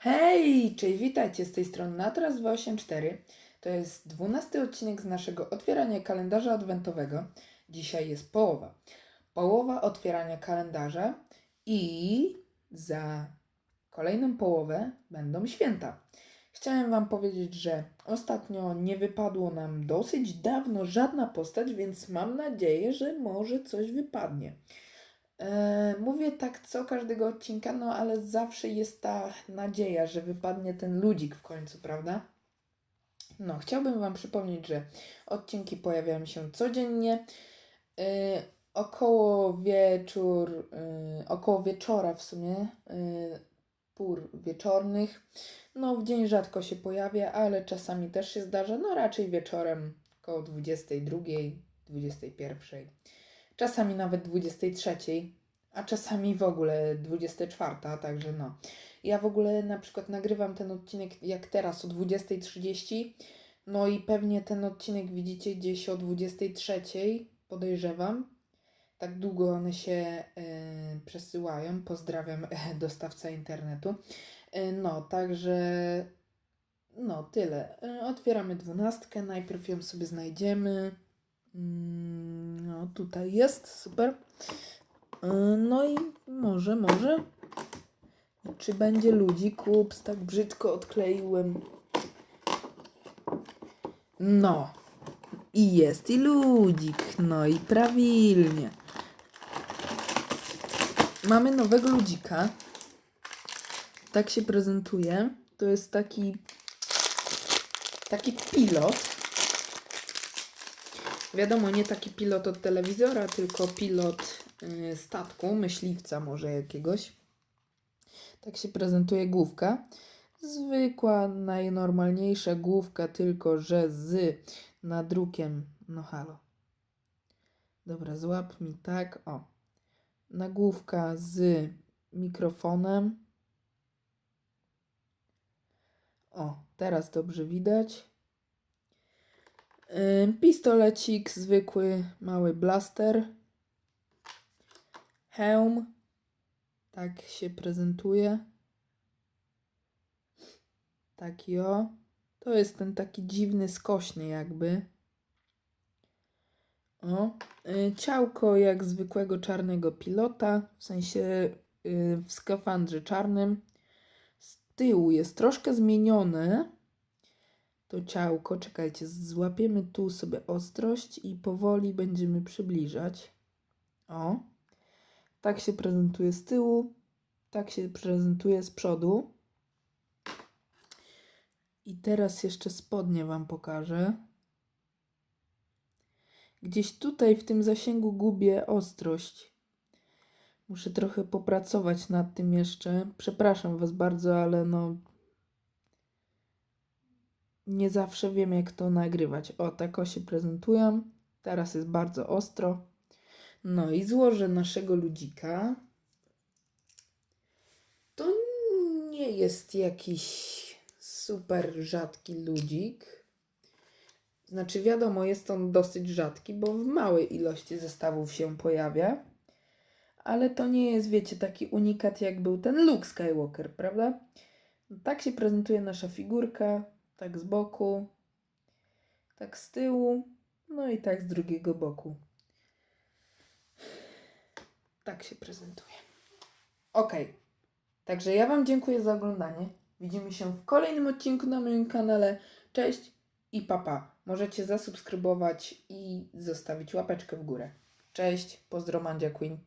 Hej, cześć, witajcie z tej strony Natras 284. To jest dwunasty odcinek z naszego otwierania kalendarza adwentowego. Dzisiaj jest połowa. Połowa otwierania kalendarza i za kolejną połowę będą święta. Chciałem Wam powiedzieć, że ostatnio nie wypadło nam dosyć dawno żadna postać, więc mam nadzieję, że może coś wypadnie. E, mówię tak co każdego odcinka, no ale zawsze jest ta nadzieja, że wypadnie ten ludzik w końcu, prawda? No, chciałbym Wam przypomnieć, że odcinki pojawiają się codziennie. E, około wieczór, e, około wieczora w sumie, pór wieczornych. No, w dzień rzadko się pojawia, ale czasami też się zdarza, no raczej wieczorem około 22, 21. Czasami nawet 23, a czasami w ogóle 24, także no. Ja w ogóle na przykład nagrywam ten odcinek jak teraz o 20.30, no i pewnie ten odcinek widzicie gdzieś o 23, podejrzewam. Tak długo one się e, przesyłają. Pozdrawiam e, dostawca internetu. E, no, także no tyle. Otwieramy dwunastkę, najpierw ją sobie znajdziemy. Mm, No, tutaj jest, super. Yy, No i może, może. Czy będzie ludzik? Ups, tak brzydko odkleiłem. No. I jest i ludzik. No i prawilnie. Mamy nowego ludzika. Tak się prezentuje. To jest taki taki pilot. Wiadomo, nie taki pilot od telewizora, tylko pilot y, statku, myśliwca może jakiegoś. Tak się prezentuje główka. Zwykła, najnormalniejsza główka, tylko że z nadrukiem. No halo. Dobra, złap mi tak. O. Nagłówka z mikrofonem. O, teraz dobrze widać. Pistolecik, zwykły, mały blaster. Hełm. Tak się prezentuje. Taki o. To jest ten taki dziwny, skośny jakby. O. Y, Ciałko jak zwykłego czarnego pilota. W sensie y, w skafandrze czarnym. Z tyłu jest troszkę zmienione to ciałko. Czekajcie, złapiemy tu sobie ostrość i powoli będziemy przybliżać. O. Tak się prezentuje z tyłu, tak się prezentuje z przodu. I teraz jeszcze spodnie Wam pokażę. Gdzieś tutaj w tym zasięgu gubię ostrość. Muszę trochę popracować nad tym jeszcze. Przepraszam Was bardzo, ale no nie zawsze wiem, jak to nagrywać. O, tak o się prezentują. Teraz jest bardzo ostro. No i złożę naszego ludzika. To nie jest jakiś super rzadki ludzik. Znaczy, wiadomo, jest on dosyć rzadki, bo w małej ilości zestawów się pojawia. Ale to nie jest, wiecie, taki unikat, jak był ten Luke Skywalker, prawda? Tak się prezentuje nasza figurka tak z boku, tak z tyłu, no i tak z drugiego boku. Tak się prezentuje. Ok, także ja Wam dziękuję za oglądanie. Widzimy się w kolejnym odcinku na moim kanale. Cześć i papa. Możecie zasubskrybować i zostawić łapeczkę w górę. Cześć, pozdro Mandzia Queen.